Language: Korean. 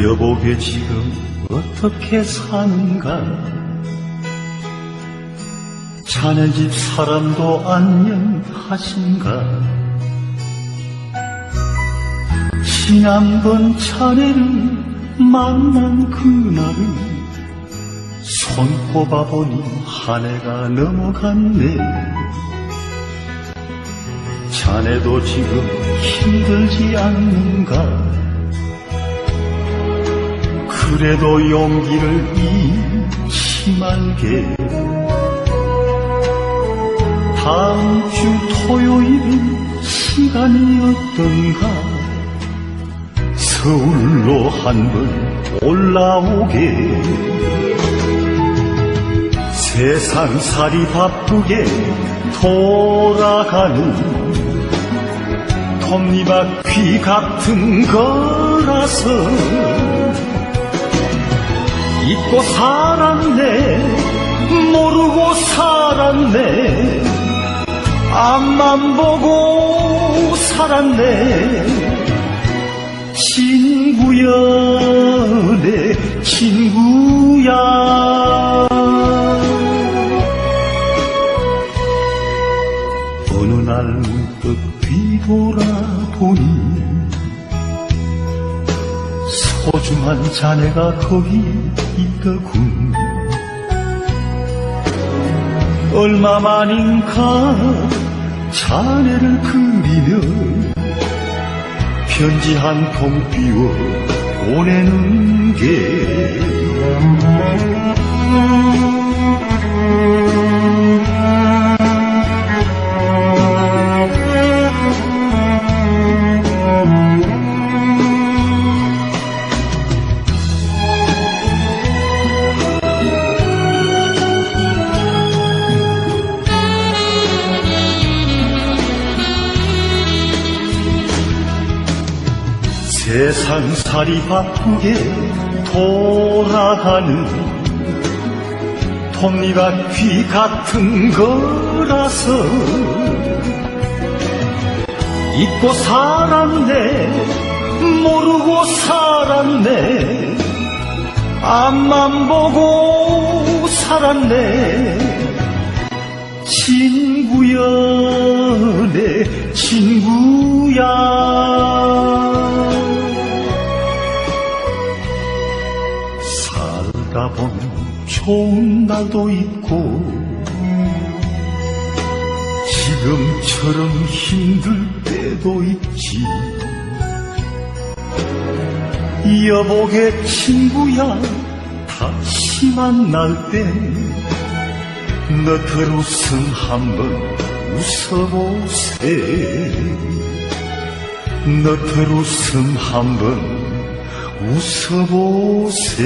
여보게 지금 어떻게 사는가? 자네 집 사람도 안녕하신가? 지난번 자네를 만난 그날은 손꼽아 보니 한 해가 넘어갔네. 자네도 지금 힘들지 않는가 그래도 용기를 잃지 말게 다음 주 토요일 시간이 어떤가? 서울로 한번 올라오게. 세상살이 바쁘게 돌아가는 톱니바퀴 같은 거라서 잊고 살았네. 모르고 살았네. 앞만 보고 살았네. 친구야 내 친구야. 어느 날 문득 뒤돌아보니 소중한 자네가 거기 있더군. 얼마만인가 자네를 그리며 편지 한 통 띄워 보내는 게 세상살이 바쁘게 돌아가는 톱니바퀴 같은 거라서 잊고 살았네 모르고 살았네 앞만 보고 살았네. 친구야 내 친구야 살다 보면 좋은 날도 있고 지금처럼 힘들 때도 있지. 여보게 친구야 다시 만날 땐 너털 웃음 한번 웃어보세. 너털 웃음 한번 웃어보세